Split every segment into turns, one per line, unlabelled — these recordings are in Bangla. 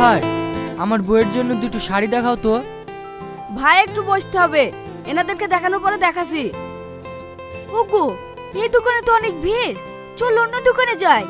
ভাই আমার বউয়ের জন্য দুটো শাড়ি দেখাও তো।
ভাই একটু বসতে হবে। এনাদেরকে দেখানোর পরে দেখাছি ওগো এই দোকানে তো অনেক ভিড়। চল অন্য দোকানে যাই।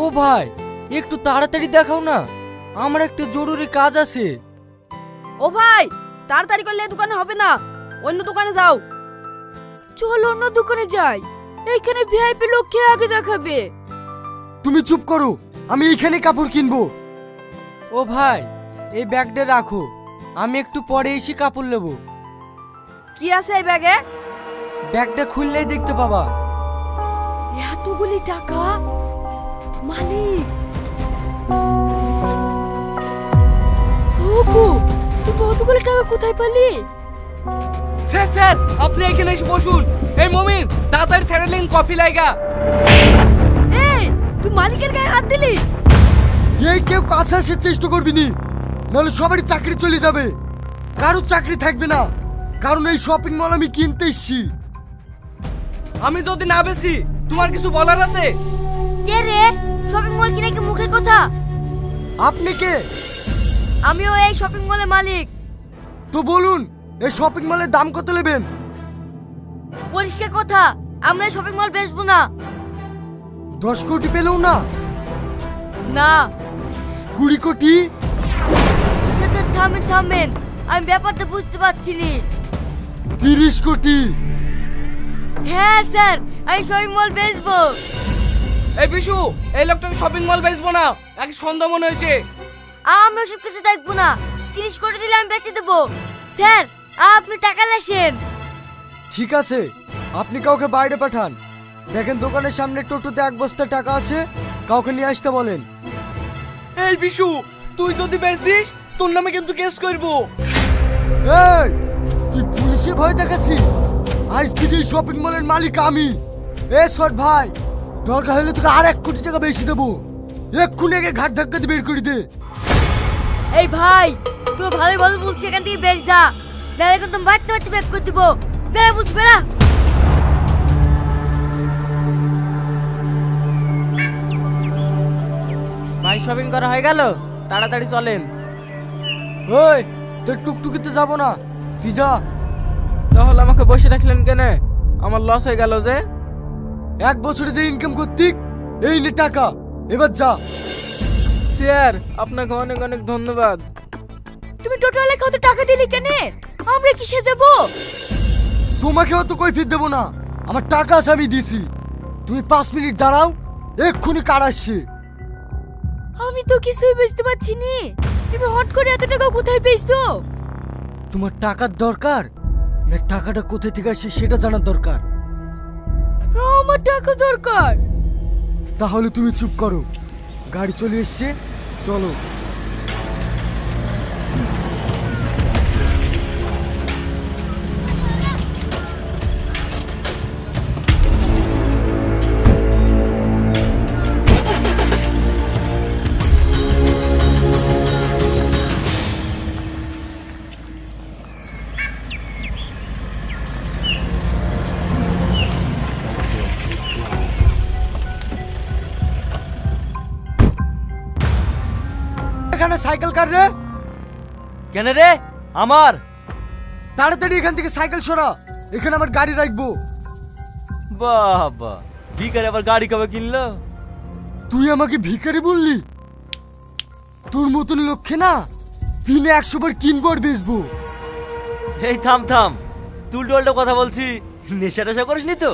ও ভাই একটু তাড়াতাড়ি দেখাও না। আমার একটা জরুরি কাজ আছে।
ও ভাই তাড়াতাড়ি করলে এই দোকানে হবে না। অন্য দোকানে যাও। চল অন্য দোকানে যাই। এইখানে ভিআইপি লোক কে আগে দেখাবে।
তুমি চুপ করো। আমি এইখানে কাপড় কিনবো।
ও ভাই এই ব্যাগটা রাখো আমি একটু পরে এসে কাপড় নেব।
কি আছে এই ব্যাগে?
ব্যাগটা খুললেই দেখতে পাবা।
এতগুলি টাকা? মালিক! ওগো তুমি অতগুলি টাকা কোথায় পেলি?
স্যার স্যার আপনি এখানে এসে বসুন। এই মমিন তাড়াতাড়ি স্যারেলিন কফি লাইগা।
এই তুই মালিকের গায়ে হাত দিলি?
এই কেউ কাছে আসার চেষ্টা করবি নি। নাহলে সবারই চাকরি চলে যাবে। কারোর চাকরি থাকবে না। কারণ এই শপিং মল আমি কিনতে এসছি।
আমি যদি না বেশি তোমার কিছু বলার আছে?
কে রে? শপিং মল কিনে কি মুখের কথা?
আপনি কে?
আমিও এই শপিং মলের মালিক।
তো বলুন এই শপিং মলের দাম কত নেবেন?
পরিষ্কার কথা আমরা এই শপিং মল বেচবো না।
দশ কোটি পেলেও না?
না।
কুড়ি কোটি
থামেন থামেন। আমি ব্যাপারটা বুঝতে পারছি নি।
তিরিশ কোটি।
হ্যাঁ স্যার আমি শপিং মল বেচবো।
এই বিশু এই লোকটাকে শপিং মল বেচবো না। এক সন্দেহ মনে হয়েছে?
আমি ওসব কিছু দেখব না। তিরিশ কোটি দিলে আমি বেচে দেবো। স্যার আপনি টাকা লাসেন।
ঠিক আছে আপনি কাউকে বাইরে পাঠান। দেখেন দোকানের সামনে টোটোতে এক বস্তা টাকা আছে কাউকে নিয়ে আসতে বলেন।
এই বিশু তুই যদি বেচিস তোর নামে কিন্তু কেস করব।
এই তুই পুলিশের ভয় দেখাচ্ছি আজ থেকে শপিং মলের মালিক আমি। এ সর ভাই দরকার হলে তোকে আর এক কোটি টাকা বেশি দেবো। এক্ষুনি একে ঘাট ধাক্কা দিয়ে বের করে দে।
এই ভাই তুই ভালো ভালো বলছিস এখান থেকে বের যা। নাহলে কিন্তু বাড়তে বাড়তে ব্যাক করে দিব। বেড়া বলছি বেড়া
ভাই শপিং করা হয়ে গেল? তাড়াতাড়ি চলেন।
ওই তোর টুকটুকিতে যাব না। তুই যা।
তাহলে আমাকে বসে রাখলেন কেন? আমার লস হয়ে গেল যে।
এক বছরে যে ইনকাম করতিক এই নে টাকা। এবার যা।
স্যার আপনাকে অনেক অনেক ধন্যবাদ।
তুমি টোটালে কত টাকা দিলি কেন? আমরা কিসে যাব?
তোমাকে অত কৈফিয়ত দেবো না। আমার টাকা আছে আমি দিছি। তুমি পাঁচ মিনিট দাঁড়াও এক্ষুনি কার আসছে?
আমি তো কিছুই বুঝতে পারছি নি তুমি হট করে এত টাকা কোথায় পেয়েছ?
তোমার টাকার দরকার? না টাকাটা কোথায় থেকে আসে সেটা জানার দরকার।
আমার টাকা দরকার।
তাহলে তুমি চুপ করো। গাড়ি চলে এসছে চলো। সাইকেল কার রে?
কেন রে? আমার?
তাড়াতাড়ি এখান থেকে সাইকেল সরা। এখানে আমার গাড়ি রাখব।
বাবা ভিকারে আবার গাড়ি কবে কিনলো?
তুই আমাকে ভিখারি বললি? তোর মতন লক্ষ্যে না দিনে একশো বার কিনবো আর বেচবো।
এই থাম থাম। তুলটো উল্টো কথা বলছি। নেশা টেশা করিসনি তো?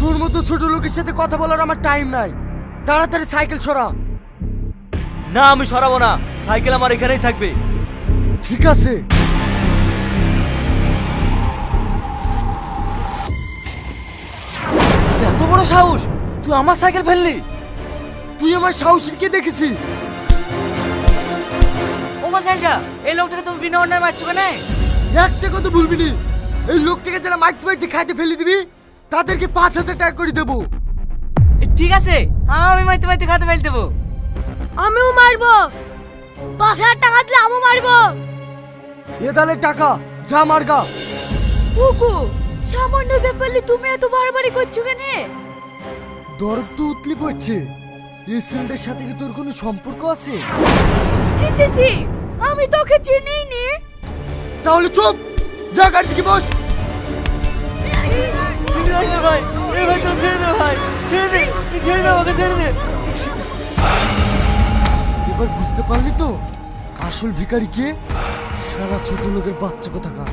তোর মতো ছোট লোকের সাথে কথা বলার আমার টাইম নাই। তাড়াতাড়ি সাইকেল সরা।
না আমি সরাবো না। সাইকেল আমার এখানেই থাকবে।
ঠিক আছে।
এত বড় সাহস! তুই আমার সাইকেল ফেললি?
তুই আমার সাহসীর কে দেখেছি?
ও সাইকেলটা এই লোকটাকে তুমি বিনা অন্যায় মারছো কেন?
একটা কথা ভুলবি নি। এই লোকটাকে যারা মাইতে মাইতে খাইতে ফেলে দিবি তাদেরকে পাঁচ হাজার টাকা করে দেবো।
ঠিক আছে আমি মাইতে মাইতে খাতে ফেল দেবো।
আমিও মারবো। পাঁচ হাজার টাকা দিলে আমিও মারবো।
এ তাহলে টাকা যা মার্গা
কুকু সামান্য ব্যাপারে তুমি এত বাড়াবাড়ি করছ কেন?
দরদ তো উতলি পড়ছে। এই ছেলেটার সাথে কি তোর কোনো সম্পর্ক আছে?
সি সি সি আমি তোকে চিনিই নি
তাহলে চুপ যা গাড়ি থেকে বস।
ভাই এই ভাই তোর ছেড়ে দে ভাই ছেড়ে দে ছেড়ে দে আমাকে ছেড়ে দে।
এবার বুঝতে পারলি তো? আসল ভিখারি কে? সারা ছোট লোকের বাচ্চা কোথাকার?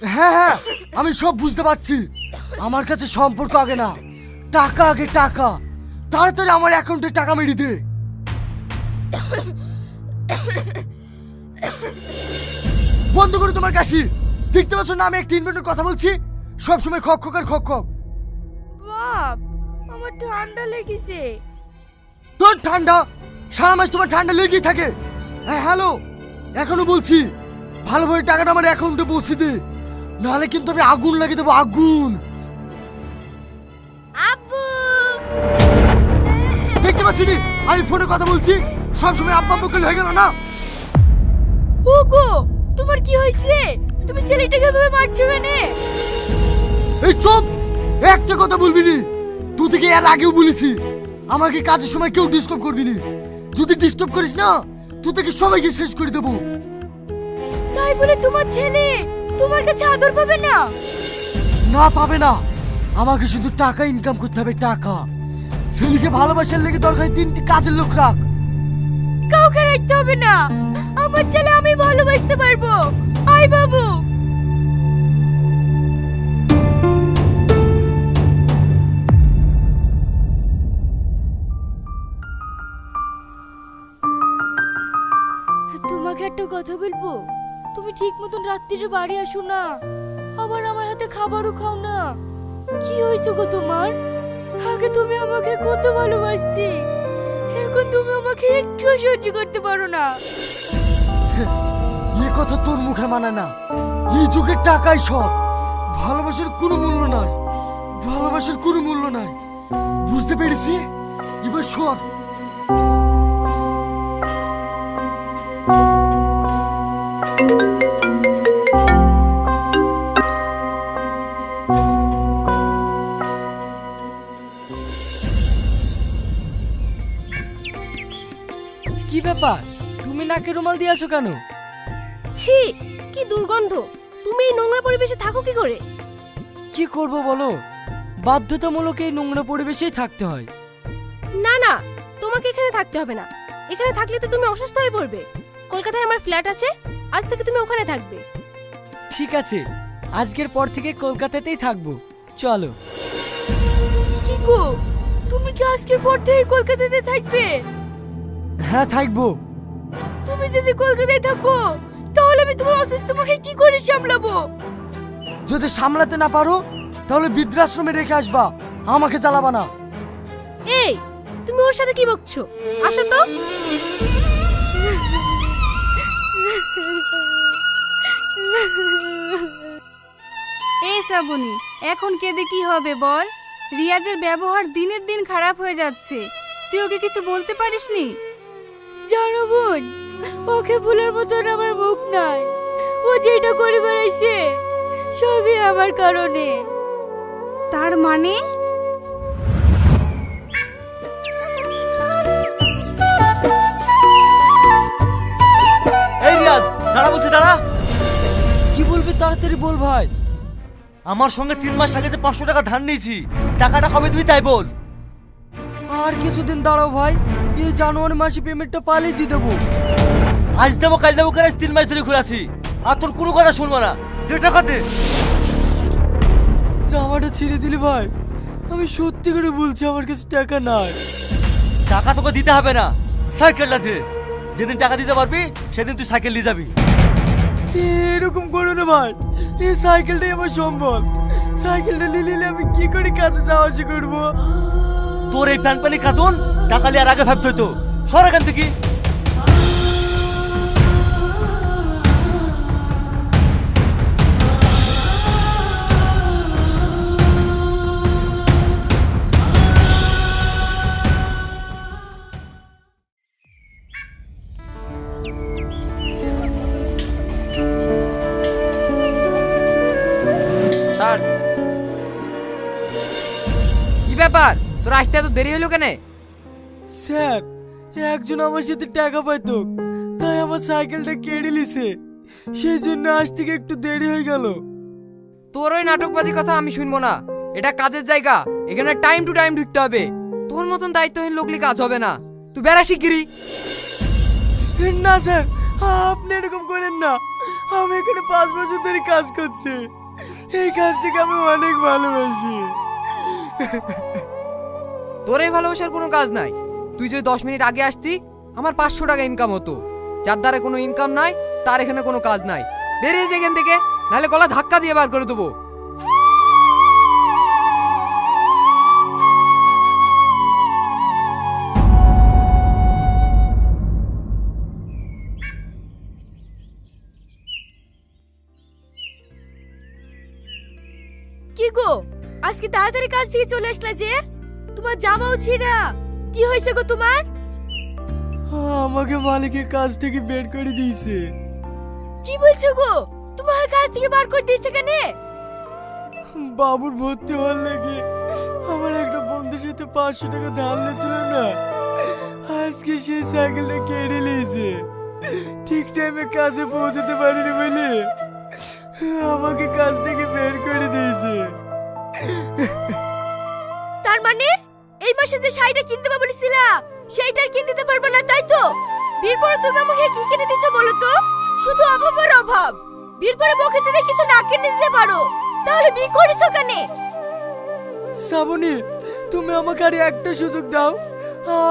হ্যাঁ হ্যাঁ আমি সব বুঝতে পারছি। আমার কাছে সম্পর্ক আগে না। টাকা আগে টাকা। তাড়াতাড়ি আমার অ্যাকাউন্টে টাকা মেরে দে। বন্ধ করো তোমার কাশি। দেখতে পাচ্ছ না আমি একটা ইনভেন্টর কথা বলছি। সব সময় খক খক আর খক খক।
বাপ আমার ঠান্ডা লেগেছে।
তোর ঠান্ডা? সারা মাস তোমার ঠান্ডা লেগেই থাকে। হ্যাঁ হ্যালো এখনও বলছি ভালোভাবে টাকাটা আমার অ্যাকাউন্টে পৌঁছে দে। নাহলে কিন্তু আমি আগুন লাগিয়ে দেবো আগুন। দেখতে পাচ্ছি নি? আমি ফোনে কথা বলছি। সবসময় আব্বা করলে হয়ে গেল না?
ওগো তোমার কি হয়েছে? তুমি ছেলেটাকে ভাবে মারছো কেন?
এই চুপ! একটা কথা বলবি নি? তুই থেকে এর আগেও বলেছি? আমাকে কাজের সময় কেউ ডিস্টার্ব করবি নি? যদি ডিস্টার্ব করিস না তুই থেকে সবাইকে শেষ করে দেবো?
তাই বলে তোমার ছেলে তোমার কাছে আদর পাবে না?
না পাবে না। আমাকে শুধু টাকা ইনকাম করতে হবে টাকা। ছেলেকে ভালোবাসার লেগে দরকার তিনটি কাজের লোক রাখ।
কাউকে রাখতে হবে না। আমার ছেলে আমি ভালোবাসতে পারব। আই বাবু। তোমাকে একটা কথা বলব? তুমি ঠিক মতন রাত্রিরে বাড়ি আসো না। আবার আমার হাতে খাবারও খাও না। কি হয়েছে গো তোমার? আগে তুমি আমাকে কত ভালোবাসতে। এখন তুমি আমাকে একটুও সহ্য করতে পারো না।
এ কথা তোর মুখে মানে না। এই যুগের টাকাই সব। ভালোবাসার কোনো মূল্য নাই। ভালোবাসার কোনো মূল্য নাই। বুঝতে পেরেছি? এবার সর।
ব্যাপার তুমি নাকে রুমাল দিয়ে আসো কেন?
ছি কি দুর্গন্ধ। তুমি এই নোংরা পরিবেশে থাকো কি করে?
কি করব বলো? বাধ্যতামূলক এই নোংরা পরিবেশেই থাকতে হয়।
না না তোমাকে এখানে থাকতে হবে না। এখানে থাকলে তো তুমি অসুস্থ হয়ে পড়বে। কলকাতায় আমার ফ্ল্যাট আছে আজ থেকে তুমি ওখানে থাকবে।
ঠিক আছে আজকের পর থেকে কলকাতাতেই থাকব। চলো।
কি গো তুমি কি আজকের পর থেকে কলকাতাতে থাকবে?
হ্যাঁ থাকব।
তুমি যদি কলকাতায় থাকো তাহলে আমি তোমার অসুস্থ মাকে কি করে সামলাবো?
যদি সামলাতে না পারো তাহলে বৃদ্ধাশ্রমে রেখে আসবা। আমাকে চালাবা না।
এই তুমি ওর সাথে কি বকছো? আসো তো।
এই শ্রাবণী এখন কেঁদে কি হবে বল? রিয়াজের ব্যবহার দিনের দিন খারাপ হয়ে যাচ্ছে। তুই ওকে কিছু বলতে পারিসনি?
জানো বোন ওকে ভুলার মতন আমার মুখ নাই। ও যেটা করে বেড়াইছে সবই আমার কারণে।
তার মানে?
এই রিয়াজ দাঁড়া বলছি দাঁড়া।
কি বলবি তাড়াতাড়ি বল ভাই?
আমার সঙ্গে তিন মাস আগে যে পাঁচশো টাকা ধার নিয়েছি টাকাটা কবে দিবি তাই বল।
আর কিছুদিন দাঁড়াও ভাই এই জানুয়ারি মাসে পেমেন্টটা পালিয়ে দিয়ে দেবো।
আজ দেবো, কাল দেবো করে তিন মাস ধরে ঘুরে আছি আর তোর কোনো কথা শুনব না। দে। টাকা
জামাটা ছিঁড়ে দিলি ভাই। আমি সত্যি করে বলছি আমার কাছে টাকা নাই।
টাকা তোকে দিতে হবে না। সাইকেলটা দে। যেদিন টাকা দিতে পারবি, সেদিন তুই সাইকেল নিয়ে যাবি।
এরকম করো না ভাই। এই সাইকেলটাই আমার সম্বল। সাইকেলটা নিয়ে নিলে আমি কি করে কাছে যাওয়া আসা করব?
তোর এই প্যান প্যানি কাঁদুন টাকা লিয়ার আগে ভাবতে হইতো। সর এখান থেকে।
ব্যাপার? তোর আসতে এত দেরি হইল কেন?
স্যার একজন আমার সাথে টাকা পাইতো তাই আমার সাইকেলটা কেড়ে লিছে সেই জন্য আজ থেকে একটু দেরি হয়ে গেল।
তোর ওই নাটকবাজি কথা আমি শুনব না। এটা কাজের জায়গা এখানে টাইম টু টাইম ঢুকতে হবে। তোর মতন দায়িত্বহীন লোকলি কাজ হবে না। তুই বেড়া শিগগিরি
না স্যার আপনি এরকম করেন না। আমি এখানে পাঁচ বছর ধরে কাজ করছি। এই কাজটাকে আমি অনেক ভালোবাসি।
তোর এই ভালোবাসার কোনো কাজ নাই। তুই যদি দশ মিনিট আগে আসতি, আমার পাঁচশো টাকা ইনকাম হতো। যার দ্বারা কোনো ইনকাম নাই, তার এখানে কোনো কাজ নাই। বেরিয়েছে এখান থেকে, নাহলে গলা ধাক্কা দিয়ে বার করে দেবো।
কি গো? আজকে তাড়াতাড়ি কাজ থেকে চলে আসলা যে? তোমার জামাও ছিঁড়া। কি হয়েছে গো তোমার?
আমাকে মালিকের কাজ থেকে বের করে দিয়েছে।
কি বলছো গো? তোমার কাজ থেকে বার করে দিয়েছে কেন?
বাবুর ভর্তি হওয়ার লাগে আমার একটা বন্ধুর সাথে পাঁচশো টাকা ধার ছিল না। আজকে সে সাইকেলটা কেড়ে নিয়েছে। ঠিক টাইমে কাজে পৌঁছাতে পারিনি বলে আমাকে কাজ থেকে বের করে দিয়েছে।
মাসে যে শাড়িটা কিনতে পারব বলেছিলা সেইটা আর কিনতে পারবে না তাই তো? বিয়ের পরে তুমি আমাকে কি কিনে দিছো বলো তো? শুধু অভাব আর অভাব। বিয়ের পরে বকে যদি কিছু না কিনে দিতে পারো তাহলে বিয়ে করেছ কেন?
শ্রাবণী তুমি আমাকে আর একটা সুযোগ দাও।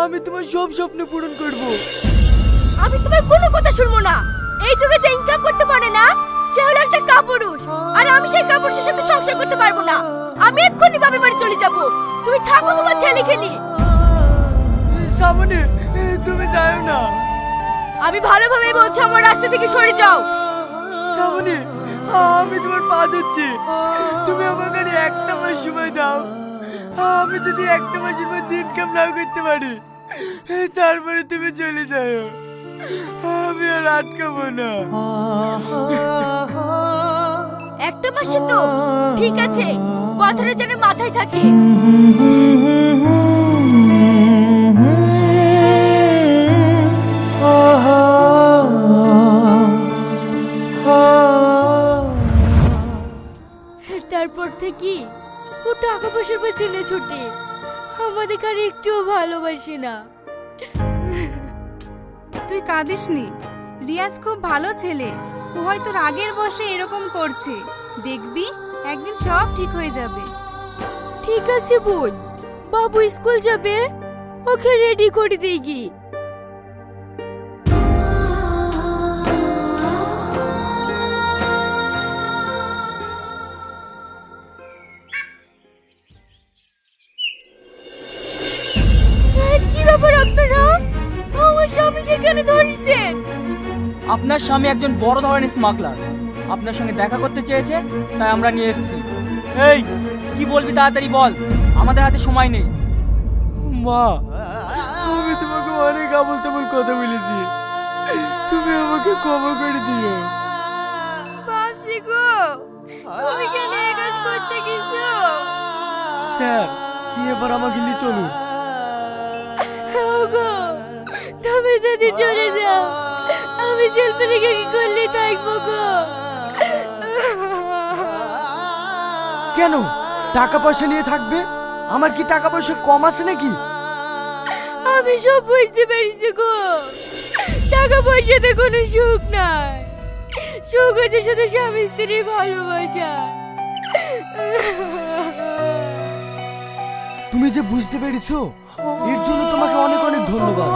আমি তোমার সব স্বপ্ন পূরণ করব।
আমি তোমার কোনো কথা শুনব না। এই যুগে যে ইনকাম করতে পারে না সে হলো একটা কাপুরুষ। আর আমি সেই কাপুরুষের সাথে সংসার করতে পারব না। আমি এক্ষুনি বাপের বাড়ি চলে যাব। তুমি থাকো তোমার ছেলে খেলি
শ্রাবণী তুমি যাও না।
আমি ভালোভাবে বলছি আমার রাস্তা থেকে সরে যাও।
শ্রাবণী আমি তোমার পা ধরছি। তুমি আমাকে একটা মাস সময় দাও। আমি যদি একটা মাসের মধ্যে ইনকাম না করতে পারি তারপরে তুমি চলে যাও। আমি আর আটকাবো না।
একটা মাসে তো? ঠিক আছে, কথাটা যেন মাথায় থাকে। তারপর থেকে ও টাকা পয়সার পেছনে ছুটে। আমাদের আর একটুও ভালোবাসে না।
তুই কাঁদিস নি রিয়াজ খুব ভালো ছেলে। ও হয়তো রাগের বসে এরকম করছে। দেখবি, একদিন সব ঠিক হয়ে যাবে।
ঠিক আছে বোন। বাবু স্কুল যাবে? ওকে রেডি করে দিই আপনার
স্বামী একজন বড় ধরনের স্মাগলার আপনার সঙ্গে দেখা করতে চেয়েছে তাই আমরা নিয়ে এসেছি। এই কি বলবি তাড়াতাড়ি বল। আমাদের হাতে সময় নেই।
মা আমি তোমাকে অনেক আবল তেমন কথা বলেছি। তুমি আমাকে ক্ষমা করে দিও।
পাপসি গো তুমি কেন এই কাজ করতে গেছো?
স্যার এবার আমাকে নিয়ে চলুন।
ওগো যদি চলে যাও আমি রেখে কি করলে থাকব গো
কেন? টাকা পয়সা নিয়ে থাকবে? আমার কি টাকা পয়সা কম আছে নাকি?
আমি সব বুঝতে পেরেছি গো। টাকা পয়সাতে কোনো সুখ নাই। সুখ হচ্ছে শুধু স্বামী স্ত্রীর ভালোবাসা।
তুমি যে বুঝতে পেরেছ এর জন্য তোমাকে অনেক অনেক ধন্যবাদ।